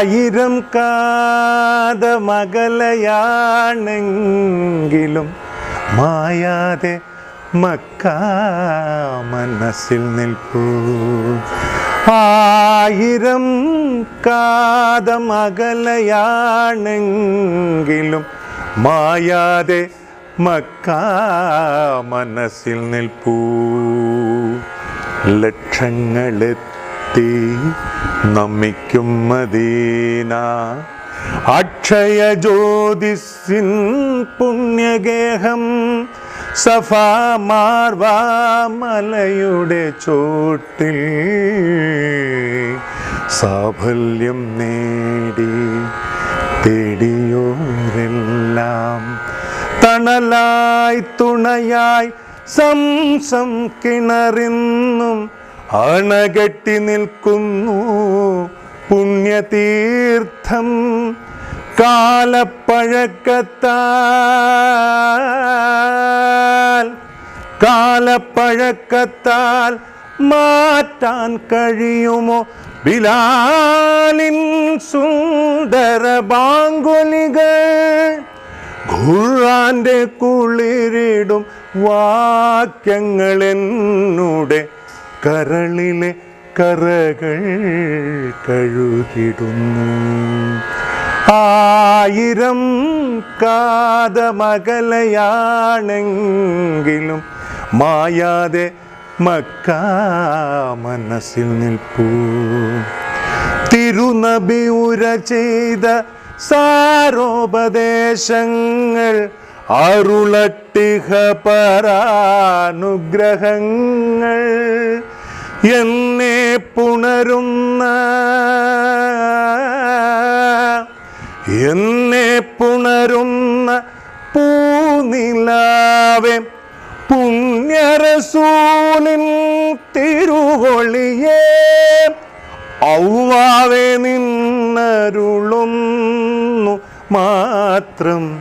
ആയിരം കാത മകളയാണെങ്കിലും മായാതെ മക്ക മനസ്സിൽ നിൽപ്പൂ ആയിരം കാത മകളയാണെങ്കിലും മായാതെ മക്ക മനസ്സിൽ നിൽപ്പൂ. ലക്ഷങ്ങളെത്തി നമിക്കും മദീന. അക്ഷയ ജ്യോതിസിൻ പുണ്യഗേഹം സഫാ മാർവാമലയുടെ ചോട്ടിൽ സാഫല്യം നേടി തേടിയോരെല്ലാം തണലായി തുണയായി സംസം കിണറിന്നും അണകെട്ടി നിൽക്കുന്നു പുണ്യതീർത്ഥം കാലപ്പഴക്കത്താൽ കാലപ്പഴക്കത്താൽ മാറ്റാൻ കഴിയുമോ? ബിലാലിൻ സുന്ദര ബാങ്കുലികൾ ഖുർആന്റെ കുളിരിടും വാക്യങ്ങൾ എന്നുടെ കരളിലെ കറകൾ കഴുകിടുന്നു. ആയിരം കാതമകലയാണെങ്കിലും മായാതെ മക്ക മനസ്സിൽ നിൽപ്പൂ. തിരുനബി ഉര ചെയ്ത സാരോപദേശങ്ങൾ അരുളട്ടിഹ പരാനുഗ്രഹങ്ങൾ എന്നെ പുണരുന്ന എന്നെ പുണരുന്ന പൂനിലാവെ പുണ്യരസൂലിൻ തിരുവൊളിയേ. ഔവാവെ നിന്നരുളുന്നു മാത്രം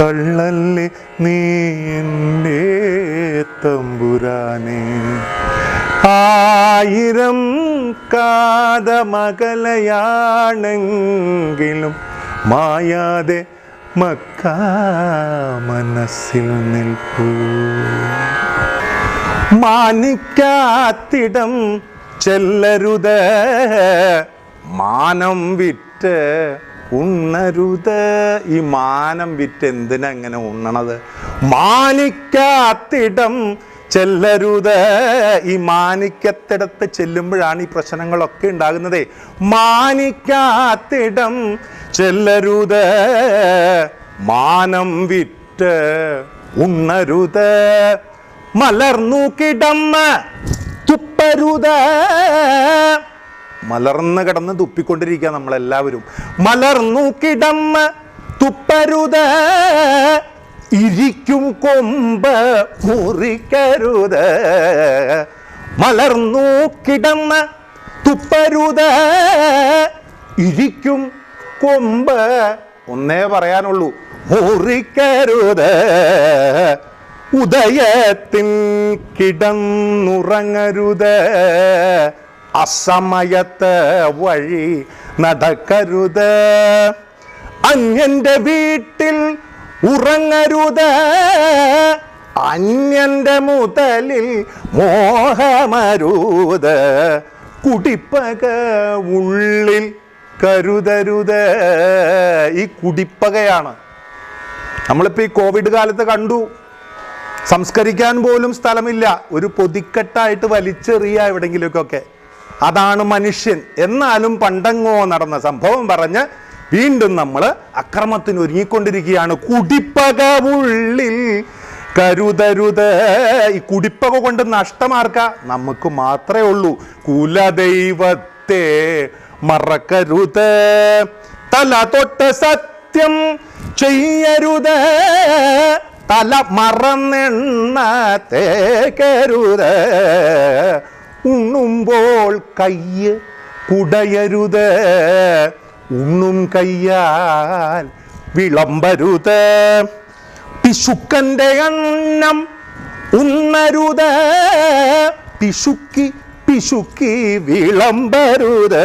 തള്ളല്ലേ നീ എന്റെ തമ്പുരാനെ. ആയിരം കാതമകലയാണെങ്കിലും മായാതെ മക്ക മനസ്സിൽ നിൽപ്പൂ. മാനിക്കാത്തിടം ചെല്ലരുത് മാനം വിറ്റ് ഉണ്ണരുത്. ഈ മാനം വിറ്റ് എന്തിനങ്ങനെ ഉണ്ണണത്? മാനിക്കാത്തിടം ചെല്ലരുത്. ഈ മാനിക്കത്തിടത്ത് ചെല്ലുമ്പോഴാണ് ഈ പ്രശ്നങ്ങളൊക്കെ ഉണ്ടാകുന്നത്. മാനിക്കാത്തിടം ചെല്ലരുത്. മാനം വിറ്റ് ഉണ്ണരുത്. മലർന്നു കിടന്ന് തുപ്പരുത്. മലർന്ന് കിടന്ന് തുപ്പിക്കൊണ്ടിരിക്കുക നമ്മളെല്ലാവരും. മലർന്നു കിടന്ന് തുപ്പരുത്. ഇരിക്കും കൊമ്പ് മുറിക്കരുത്. മലർന്നു കിടന്ന് തുപ്പരുത്. ഇരിക്കും കൊമ്പ് ഒന്നേ പറയാനുള്ളൂ. മുറിക്കരുത്. ഉദയത്തിൽ കിടന്നുറങ്ങരുത്. അസമയത്ത് വഴി നടക്കരുത്. അന്യന്റെ വീട്ടിൽ ഉറങ്ങരുത്. അന്യന്റെ മുതലിൽ മോഹമരുത്. കുടിപ്പക ഉള്ളിൽ കരുതരുത്. ഈ കുടിപ്പകയാണ്. നമ്മളിപ്പോൾ ഈ കോവിഡ് കാലത്ത് കണ്ടു. സംസ്കരിക്കാൻ പോലും സ്ഥലമില്ല. ഒരു പൊതിക്കെട്ടായിട്ട് വലിച്ചെറിയ എവിടെങ്കിലുമൊക്കെ. അതാണ് മനുഷ്യൻ. എന്നാലും പണ്ടങ്ങോ നടന്ന സംഭവം പറഞ്ഞ് വീണ്ടും നമ്മൾ അക്രമത്തിന് ഒരുങ്ങിക്കൊണ്ടിരിക്കുകയാണ്. കുടിപ്പക ഉള്ളിൽ കരുതരുത്. ഈ കുടിപ്പക കൊണ്ട് നഷ്ടമാർക്ക നമുക്ക് മാത്രമേ ഉള്ളൂ. കുലദൈവത്തെ മറക്കരുത്. തല തൊട്ട് സത്യം ചെയ്യരുത്. തല മറന്നെണ്ണ തേക്കരുത്. ഉണ്ണുമ്പോൾ കയ്യ് കുടയരുത്. ഉണ്ണും കയ്യാൽ വിളമ്പരുത്. പിശുക്കന്റെ അന്നം ഉണ്ണരുത്. പിശുക്കി പിശുക്കി വിളമ്പരുത്.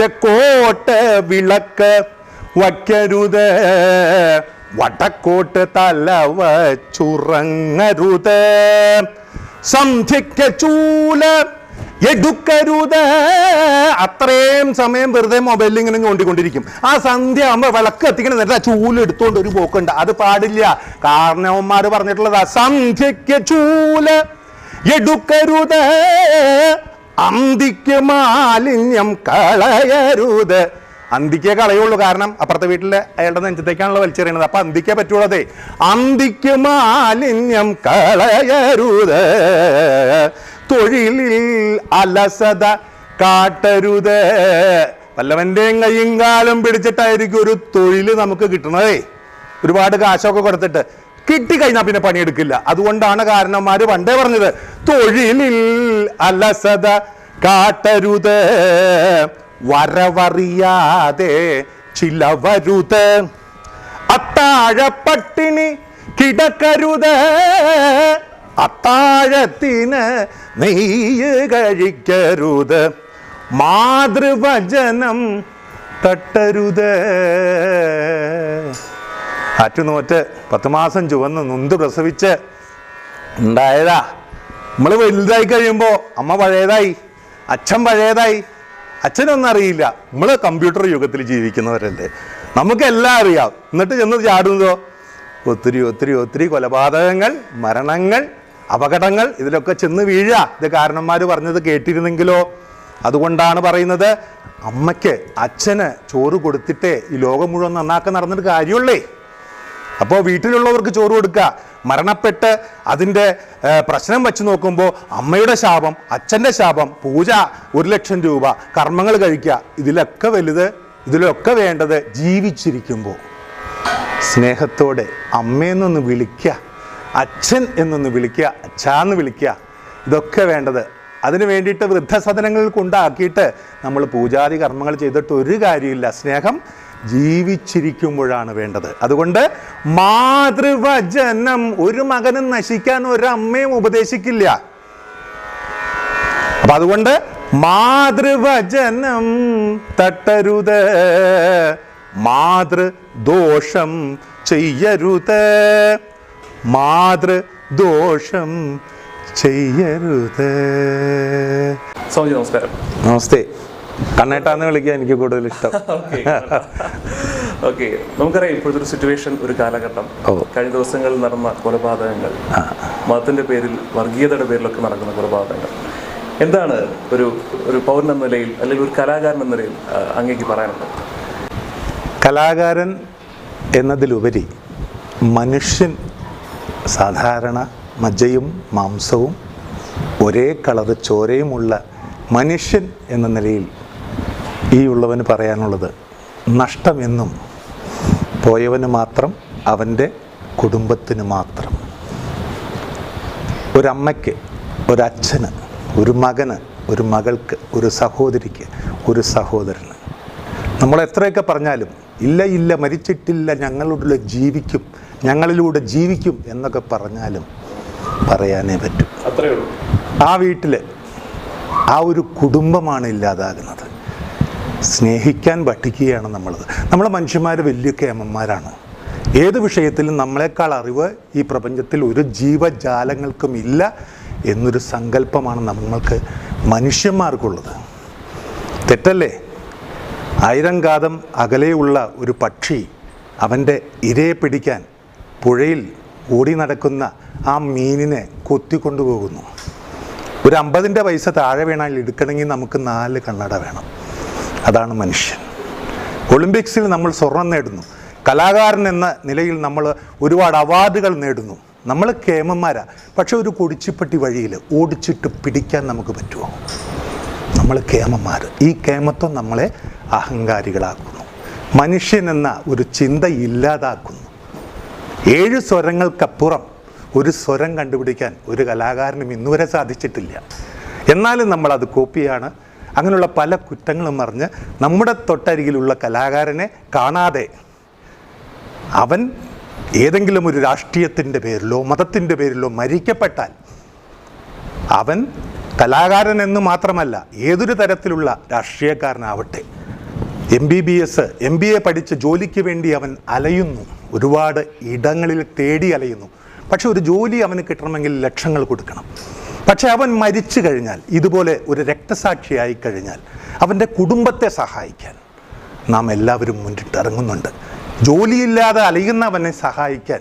തെക്കോട്ട് വിളക്ക് വയ്ക്കരുത്. വടക്കോട്ട് തല വച്ചുറങ്ങരുത് സന്ധ്യയ്ക്ക് ചൂല എടുക്കരുത്. അത്രയും സമയം വെറുതെ മൊബൈലിൽ ഇങ്ങനെ ഞോണ്ടിക്കൊണ്ടിരിക്കും. ആ സന്ധ്യ ആകുമ്പോൾ വിളക്ക് എത്തിക്കണ നേരത്തെ ആ ചൂൽ എടുത്തുകൊണ്ട് ഒരു പോക്കുണ്ട്. അത് പാടില്ല. കാരണവന്മാര് പറഞ്ഞിട്ടുള്ളതാ സന്ധ്യയ്ക്ക് ചൂൽ എടുക്കരുത്. അന്തിക്ക് മാലിന്യം കളയരുത്. അന്തിക്കേ കളയുള്ളൂ. കാരണം അപ്പുറത്തെ വീട്ടിലെ അയാളുടെ നെഞ്ചത്തേക്കാണല്ലോ വലിച്ചെറിയണത്. അപ്പൊ അന്തിക്കേ പറ്റുള്ളതേ. അന്തിക്ക് മാലിന്യം കളയരുത്. തൊഴിലിൽ അലസത കാട്ടരുത്. വല്ലവന്റെയും കയ്യും കാലം പിടിച്ചിട്ടായിരിക്കും ഒരു തൊഴിൽ നമുക്ക് കിട്ടണതേ. ഒരുപാട് കാശൊക്കെ കൊടുത്തിട്ട് കിട്ടിക്കഴിഞ്ഞാൽ പിന്നെ പണിയെടുക്കില്ല. അതുകൊണ്ടാണ് കാരണന്മാര് പണ്ടേ പറഞ്ഞത് തൊഴിലിൽ അലസത കാട്ടരുത്. വരവറിയാതെ ചിലവരുത്. അത്താഴപ്പട്ടിണി കിടക്കരുത്. അത്താഴത്തിന് നെയ്യ് കഴിക്കരുത് മാതൃവചനം തട്ടരുത്. ആറ്റുനോറ്റ് പത്ത് മാസം ചുവന്ന് നൊന്ത് പ്രസവിച്ച് ഉണ്ടായതാ. നമ്മൾ വലുതായി കഴിയുമ്പോൾ അമ്മ പഴയതായി അച്ഛൻ പഴയതായി അച്ഛനൊന്നും അറിയില്ല. നമ്മൾ കമ്പ്യൂട്ടർ യുഗത്തിൽ ജീവിക്കുന്നവരല്ലേ. നമുക്കെല്ലാം അറിയാം. എന്നിട്ട് ചെന്ന് ചാടുന്നതോ? ഒത്തിരി ഒത്തിരി ഒത്തിരി കൊലപാതകങ്ങൾ മരണങ്ങൾ അപകടങ്ങൾ ഇതിലൊക്കെ ചെന്ന് വീഴുക ഇത് കാരണന്മാർ പറഞ്ഞത് കേട്ടിരുന്നെങ്കിലോ? അതുകൊണ്ടാണ് പറയുന്നത് അമ്മയ്ക്ക് അച്ഛന് ചോറ് കൊടുത്തിട്ടേ ഈ ലോകം മുഴുവൻ നന്നാക്കാൻ നടന്നിട്ട് കാര്യമുള്ളേ. അപ്പോൾ വീട്ടിലുള്ളവർക്ക് ചോറ് കൊടുക്കുക മരണപ്പെട്ട് അതിന്റെ പ്രശ്നം വെച്ച് നോക്കുമ്പോൾ അമ്മയുടെ ശാപം അച്ഛന്റെ ശാപം പൂജ ഒരു ലക്ഷം രൂപ കർമ്മങ്ങൾ കഴിക്കുക ഇതിലൊക്കെ വലുത് ഇതിലൊക്കെ വേണ്ടത് ജീവിച്ചിരിക്കുമ്പോൾ സ്നേഹത്തോടെ അമ്മയെന്നൊന്ന് വിളിക്കുക അച്ഛൻ എന്നൊന്ന് വിളിക്കുക അച്ഛാന്ന് വിളിക്കുക ഇതൊക്കെ വേണ്ടത്. അതിനു വേണ്ടിയിട്ട് വൃദ്ധസദനങ്ങളിൽ കൊണ്ടാക്കിയിട്ട് നമ്മൾ പൂജാതി കർമ്മങ്ങൾ ചെയ്തിട്ട് ഒരു കാര്യമില്ല. സ്നേഹം ജീവിച്ചിരിക്കുമ്പോഴാണ് വേണ്ടത്. അതുകൊണ്ട് മാതൃവചനം ഒരു മകനും നശിക്കാൻ ഒരമ്മയും ഉപദേശിക്കില്ല. അപ്പൊ അതുകൊണ്ട് മാതൃവചനം തട്ടരുത് മാതൃദോഷം ചെയ്യരുത്. മാതൃദോഷം ചെയ്യരുത്. സ്വാമി നമസ്കാരം. നമസ്തേ. കണ്ണേട്ടാന്ന് വിളിക്കാൻ എനിക്ക് കൂടുതൽ ഇഷ്ടം. ഓക്കെ നമുക്കറിയാം ഇപ്പോഴത്തെ ഒരു സിറ്റുവേഷൻ ഒരു കാലഘട്ടം. കഴിഞ്ഞ ദിവസങ്ങളിൽ നടന്ന കൊലപാതകങ്ങൾ മതത്തിന്റെ പേരിൽ വർഗീയതയുടെ പേരിലൊക്കെ നടക്കുന്ന കൊലപാതകങ്ങൾ. എന്താണ് ഒരു ഒരു പൗരൻ എന്ന നിലയിൽ അല്ലെങ്കിൽ ഒരു കലാകാരൻ എന്ന നിലയിൽ അങ്ങേക്ക് പറയാനുള്ളത്? കലാകാരൻ എന്നതിലുപരി മനുഷ്യൻ സാധാരണ മജ്ജയും മാംസവും ഒരേ കളർ ചോരയുമുള്ള മനുഷ്യൻ എന്ന നിലയിൽ ഈ ഉള്ളവന് പറയാനുള്ളത് നഷ്ടമെന്നും പോയവന് മാത്രം അവന്റെ കുടുംബത്തിന് മാത്രം. ഒരമ്മയ്ക്ക് ഒരച്ഛന് ഒരു മകന് ഒരു മകൾക്ക് ഒരു സഹോദരിക്ക് ഒരു സഹോദരന്. നമ്മൾ എത്രയൊക്കെ പറഞ്ഞാലും ഇല്ല ഇല്ല മരിച്ചിട്ടില്ല ഞങ്ങളുടെ ജീവിക്കും ഞങ്ങളിലൂടെ ജീവിക്കും എന്നൊക്കെ പറഞ്ഞാലും പറയാനേ പറ്റും. ആ വീട്ടിൽ ആ ഒരു കുടുംബമാണ് ഇല്ലാതാകുന്നത്. സ്നേഹിക്കാൻ പഠിക്കുകയാണ് നമ്മളത്. നമ്മളെ മനുഷ്യന്മാർ വലിയ കേമന്മാരാണ്. ഏത് വിഷയത്തിലും നമ്മളെക്കാൾ അറിവ് ഈ പ്രപഞ്ചത്തിൽ ഒരു ജീവജാലങ്ങൾക്കും ഇല്ല എന്നൊരു സങ്കല്പമാണ് നമ്മൾക്ക് മനുഷ്യന്മാർക്കുള്ളത്. തെറ്റല്ലേ? ആയിരം കാതം അകലെയുള്ള ഒരു പക്ഷി അവന്റെ ഇരയെ പിടിക്കാൻ പുഴയിൽ ഓടി നടക്കുന്ന ആ മീനിനെ കൊത്തിക്കൊണ്ടുപോകുന്നു. ഒരു അമ്പതിന്റെ പൈസ താഴെ വീണാൽ എടുക്കണമെങ്കിൽ നമുക്ക് നാല് കണ്ണട വേണം. അതാണ് മനുഷ്യൻ. ഒളിമ്പിക്സിൽ നമ്മൾ സ്വർണം നേടുന്നു. കലാകാരൻ എന്ന നിലയിൽ നമ്മൾ ഒരുപാട് അവാർഡുകൾ നേടുന്നു. നമ്മൾ കേമന്മാരാ. പക്ഷെ ഒരു കൊടിച്ചിപ്പട്ടി വഴിയിൽ ഓടിച്ചിട്ട് പിടിക്കാൻ നമുക്ക് പറ്റുമോ? നമ്മൾ കേമന്മാർ. ഈ കേമത്വം നമ്മളെ അഹങ്കാരികളാക്കുന്നു. മനുഷ്യൻ എന്ന ഒരു ചിന്ത ഇല്ലാതാക്കുന്നു. ഏഴ് സ്വരങ്ങൾക്കപ്പുറം ഒരു സ്വരം കണ്ടുപിടിക്കാൻ ഒരു കലാകാരനും ഇന്നുവരെ സാധിച്ചിട്ടില്ല. എന്നാലും നമ്മളത് കോപ്പിയാണ്. അങ്ങനെയുള്ള പല കുറ്റങ്ങളും മറിഞ്ഞ് നമ്മുടെ തൊട്ടരികിലുള്ള കലാകാരനെ കാണാതെ അവൻ ഏതെങ്കിലും ഒരു രാഷ്ട്രീയത്തിന്റെ പേരിലോ മതത്തിന്റെ പേരിലോ മരിക്കപ്പെട്ടാൽ അവൻ കലാകാരൻ എന്ന് മാത്രമല്ല ഏതൊരു തരത്തിലുള്ള രാഷ്ട്രീയക്കാരനാവട്ടെ M B B S M B A പഠിച്ച് ജോലിക്ക് വേണ്ടി അവൻ അലയുന്നു. ഒരുപാട് ഇടങ്ങളിൽ തേടി അലയുന്നു. പക്ഷെ ഒരു ജോലി അവന് കിട്ടണമെങ്കിൽ ലക്ഷങ്ങൾ കൊടുക്കണം. പക്ഷെ അവൻ മരിച്ചു കഴിഞ്ഞാൽ ഇതുപോലെ ഒരു രക്തസാക്ഷിയായി കഴിഞ്ഞാൽ അവന്റെ കുടുംബത്തെ സഹായിക്കാൻ നാം എല്ലാവരും മുന്നിട്ടിറങ്ങുന്നുണ്ട്. ജോലിയില്ലാതെ അലയുന്നവനെ സഹായിക്കാൻ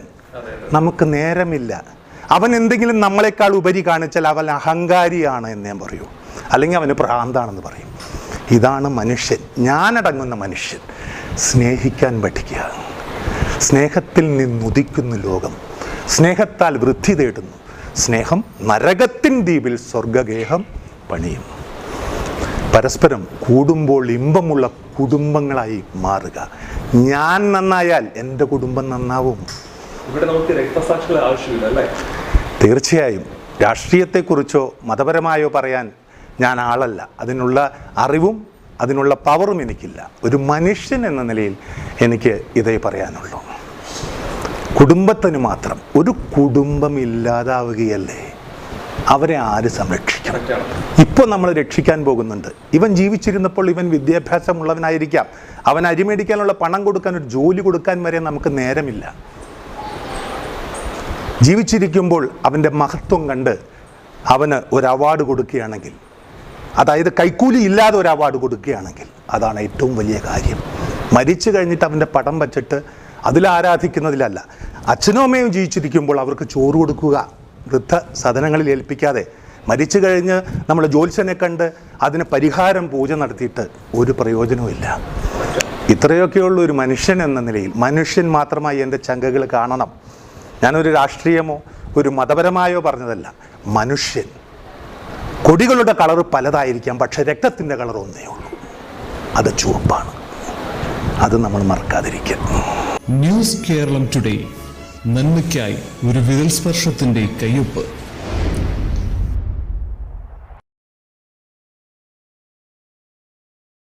നമുക്ക് നേരമില്ല. അവൻ എന്തെങ്കിലും നമ്മളെക്കാൾ ഉപരി കാണിച്ചാൽ അവൻ അഹങ്കാരിയാണ് എന്ന് ഞാൻ പറയൂ. അല്ലെങ്കിൽ അവന് ഭ്രാന്താണെന്ന് പറയും. ഇതാണ് മനുഷ്യൻ ഞാനടങ്ങുന്ന മനുഷ്യൻ. സ്നേഹിക്കാൻ പഠിക്കുക. സ്നേഹത്തിൽ നിന്നുദിക്കുന്നു ലോകം. സ്നേഹത്താൽ വൃദ്ധി തേടുന്നു. സ്നേഹം നരകത്തിൻ ദ്വീപിൽ സ്വർഗഗേഹം പണിയും. പരസ്പരം കൂടുമ്പോൾ ഇമ്പമുള്ള കുടുംബങ്ങളായി മാറുക. ഞാൻ നന്നായാൽ എന്റെ കുടുംബം നന്നാവും. ഇവിടെ നമുക്ക് രക്തസാക്ഷികളെ ആവശ്യമില്ല അല്ലേ? തീർച്ചയായും. രാഷ്ട്രീയത്തെക്കുറിച്ചോ മതപരമായോ പറയാൻ ഞാൻ ആളല്ല അതിനുള്ള അറിവും അതിനുള്ള പവറും എനിക്കില്ല. ഒരു മനുഷ്യൻ എന്ന നിലയിൽ എനിക്ക് ഇതേ പറയാനുള്ളൂ. കുടുംബത്തിന് മാത്രം ഒരു കുടുംബം ഇല്ലാതാവുകയല്ലേ? അവരെ ആര് സംരക്ഷിക്കും? ഇപ്പോൾ നമ്മൾ രക്ഷിക്കാൻ പോകുന്നുണ്ട്. ഇവൻ ജീവിച്ചിരുന്നപ്പോൾ ഇവൻ വിദ്യാഭ്യാസമുള്ളവനായിരിക്കാം. അവൻ അരിമേടിക്കാനുള്ള പണം കൊടുക്കാൻ ഒരു ജോലി കൊടുക്കാൻ വരെ നമുക്ക് നേരമില്ല. ജീവിച്ചിരിക്കുമ്പോൾ അവന്റെ മഹത്വം കണ്ട് അവന് ഒരു അവാർഡ് കൊടുക്കുകയാണെങ്കിൽ അതായത് കൈക്കൂലി ഇല്ലാതെ ഒരു അവാർഡ് കൊടുക്കുകയാണെങ്കിൽ അതാണ് ഏറ്റവും വലിയ കാര്യം. മരിച്ചു കഴിഞ്ഞിട്ട് അവന്റെ പടം വച്ചിട്ട് അതിൽ ആരാധിക്കുന്നതിലല്ല. അച്ഛനും അമ്മയും ജീവിച്ചിരിക്കുമ്പോൾ അവർക്ക് ചോറ് കൊടുക്കുക വൃദ്ധ സദനങ്ങളിൽ ഏൽപ്പിക്കാതെ. മരിച്ചു കഴിഞ്ഞ് നമ്മൾ ജ്യോത്സ്യനെ കണ്ട് അതിന് പരിഹാരം പൂജ നടത്തിയിട്ട് ഒരു പ്രയോജനവുമില്ല ഇത്രയൊക്കെയുള്ള ഒരു മനുഷ്യൻ എന്ന നിലയിൽ മനുഷ്യൻ മാത്രമായി എന്റെ ചങ്കകൾ കാണണം. ഞാനൊരു രാഷ്ട്രീയമോ ഒരു മതപരമായോ പറഞ്ഞതല്ല. മനുഷ്യൻ കൊടികളുടെ കളർ പലതായിരിക്കാം പക്ഷെ രക്തത്തിന്റെ കളർ ഒന്നേ ഉള്ളൂ. അത് ചുവപ്പാണ്. അത് നമ്മൾ മറക്കാതിരിക്കുക ന്യൂസ് കേരളം ടുഡേ നന്മയ്ക്കായി ഒരു വിരൽ സ്പർശത്തിന്റെ കയ്യൊപ്പ്.